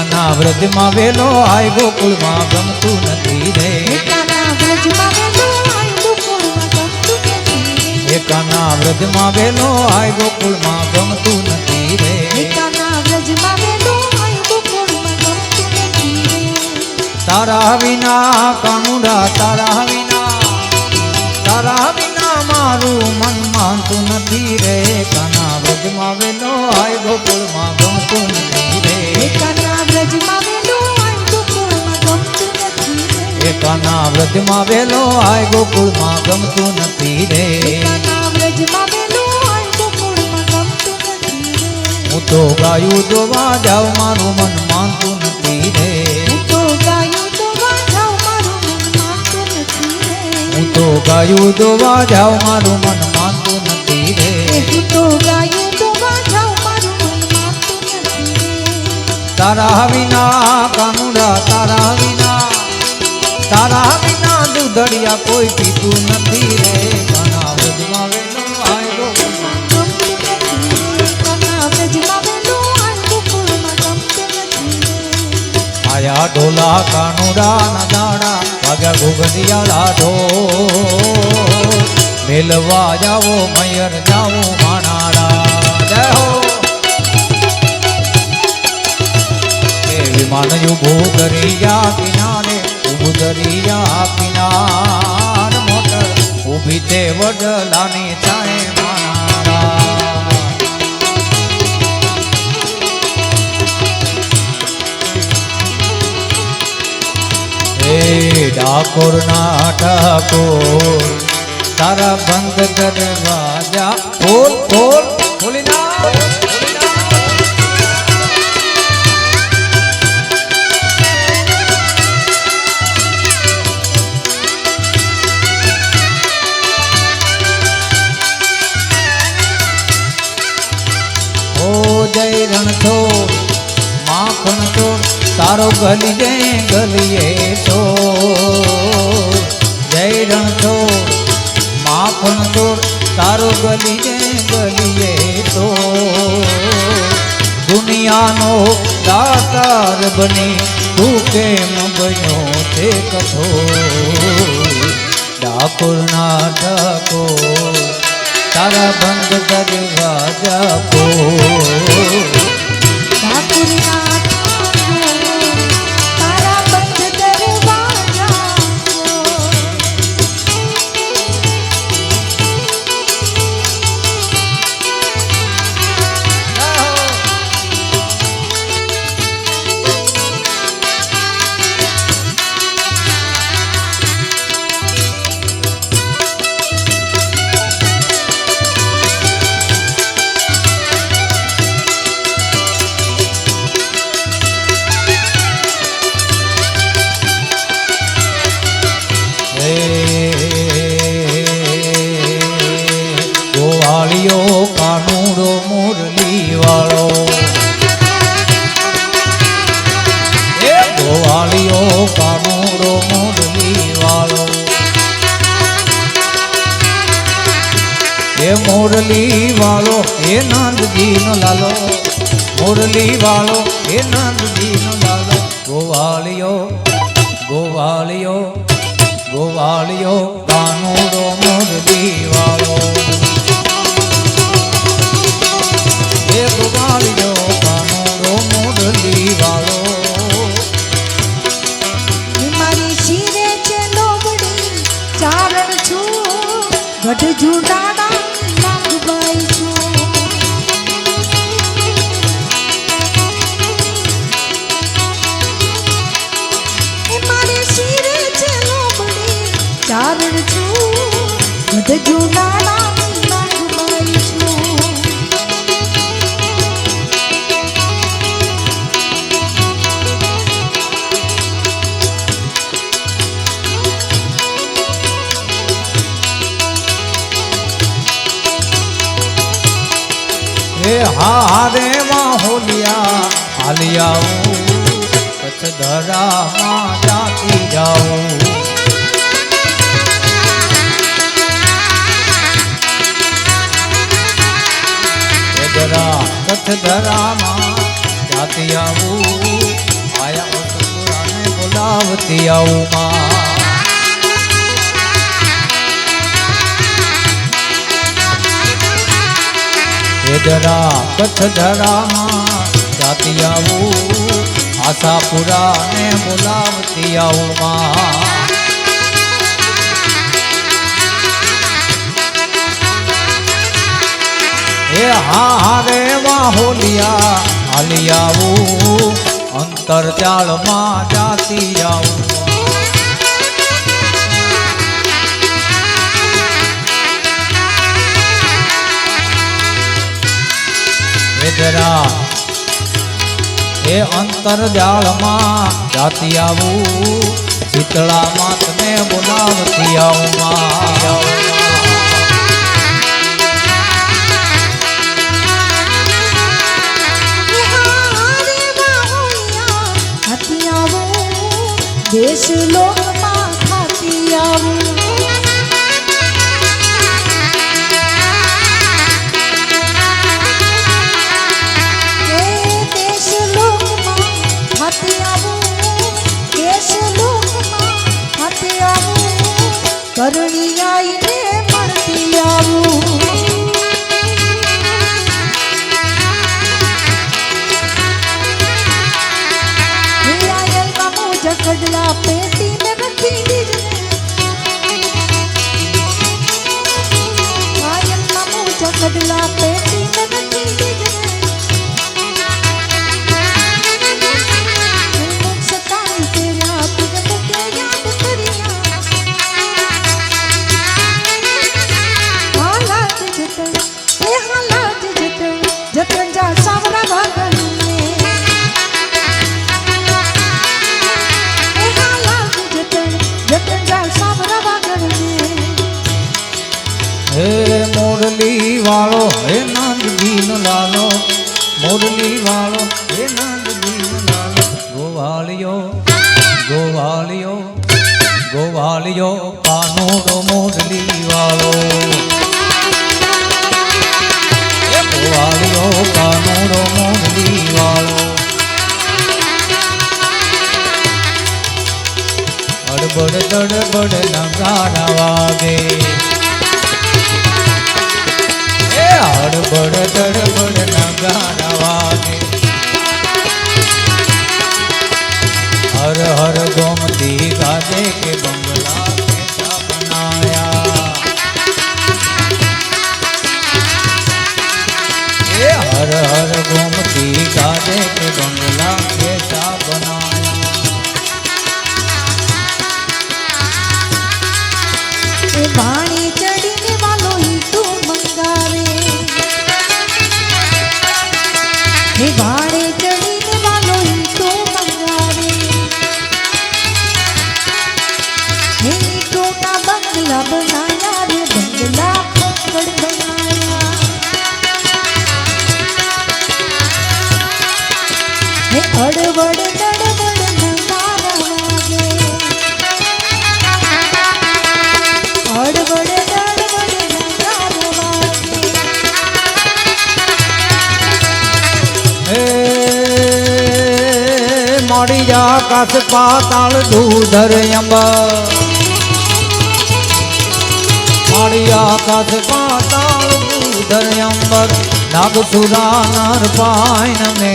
એકાના વ્રજમાં વેલો આય ગોકુળમાં ગમતું નથી રે. એકાના વ્રજમાં વેલો આય ગોકુળમાં ગમતું નથી રે. તારા વિના કાનુડા તારા વિના તારા વિના મારું મન માનતું નથી રે. કાના વ્રજમાં વેલો આય ગોકુળમાં ગમતું નથી એકાના વ્રજમાં વેલો આય ગોકુળમાં ગમતું નથી રે. હું તો ગાયું જોવા જાઉં મારું મન માનતું નથી રે હું તો ગાયું જોવા જાઉં મારું મન માનતું નથી રે હું તો ગાયું મારું મન માનતું નથી રે. તારા વિના વિના દુધડિયા કોઈ પીતું નથી રે કાના વ્રજમાં વેલો આય ગોકુળમાં ગમતું નથી રે. એકાના વ્રજમાં વેલો આય ગોકુળમાં ગમતું નથી રે. આયા ઢોલા કાનુડા ના દાડા વાગ્યા ઘુગડિયા લાઢો મેલવા જાવો મયર જાવો માણાડા જય હો એ વિમાન ઉભું દરિયા કિનારે ઉભું દરિયા કિનાર મોટર ઊભી તે વડલાની ચાય માણાડા હે ડાકોર ના ઠાકોર તારા બંધ દરવાજા ખોલ ખોલ ખોલી ચોર ગલીએ ગલીએ તો. જય રણતો માખણ તો તારો ગલીએ ગલીએ તો. દુનિયાનો દાતાર બની, તું કેમ બન્યો તે કઠોર ડાકોરના ઠાકોર, તારા બંધ દરવાજા કો ઠાકુરના ગોવાળિયો કાનુડો મુરલી વાળો એ ગોવાળિયો કાનુડો મુરલી એ મોરલી એ નંદજી લાલો. મોરલી એ નંદજી લાલો. ગોવાળિયો ગોવાળિયો ગોવાળિયો કાનુડો મોરલી છું. ગઢ જુડાડા નાગબાઈ છું ચારણ છું. જુડાડા હોલિયા હાલિયાઓ કચ્છ ધરામાં જાઉં જરા કચ્છ ધરામાં આવું. બોલાવતી આવું માં. એ કચ્છ ધરામાં જાતી આવું. આશાપુરા ને બોલાવતી આવું માં. એ હા રે વાહોલિયા હાલી આવું. અંતરજાળમાં જાતી આવું. જરા એ અંતરજાળમાં જાતી આવું શીતળા માતને બોલાવતી આવું દેશ લોકમાં મોરલી વાળો હે નંદ દીન લાલો મોરલી વાળો હે નંદ દીન લાલો. ગોવાળિયો ગોવાળિયો ગોવાળિયો કાનોડો મોરલી વાળો ગોવાળિયો કાનોડો મોરલી વાળો અડબડ તડબડ નગારા એ વાણી જા કાસ પાતાળ ધૂધર અંબ મોડી આકાશ પાતાળ ધૂધર અંબર. નાગસુરા નર પાયન મે.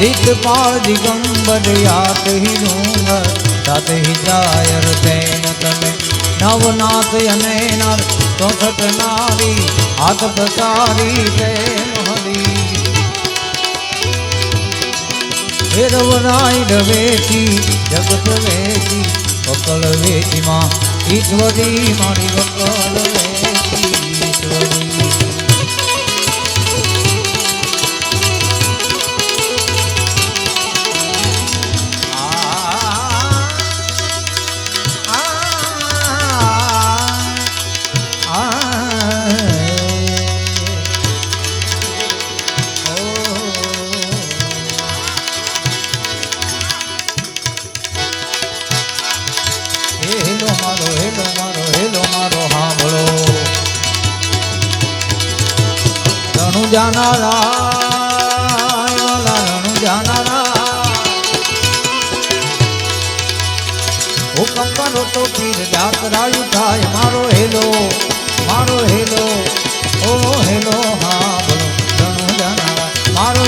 દીપપાળ દિગંબર યાત હિ ડુંગર. સાત હિ જાયર તેન તમે. નવનાથ અને નર ચોસઠ નારી. હાથ પ્રસારી પ્રેમ ભેરવરાય વેચી જગત વેચી વકલ વેચીમાં ઈશ્વરી મારી વકલ હુકમ કરો તો પીર જાતરાયું થાય, મારો હેલો મારો હેલો ઓ હેલો, હા, બોલો મારો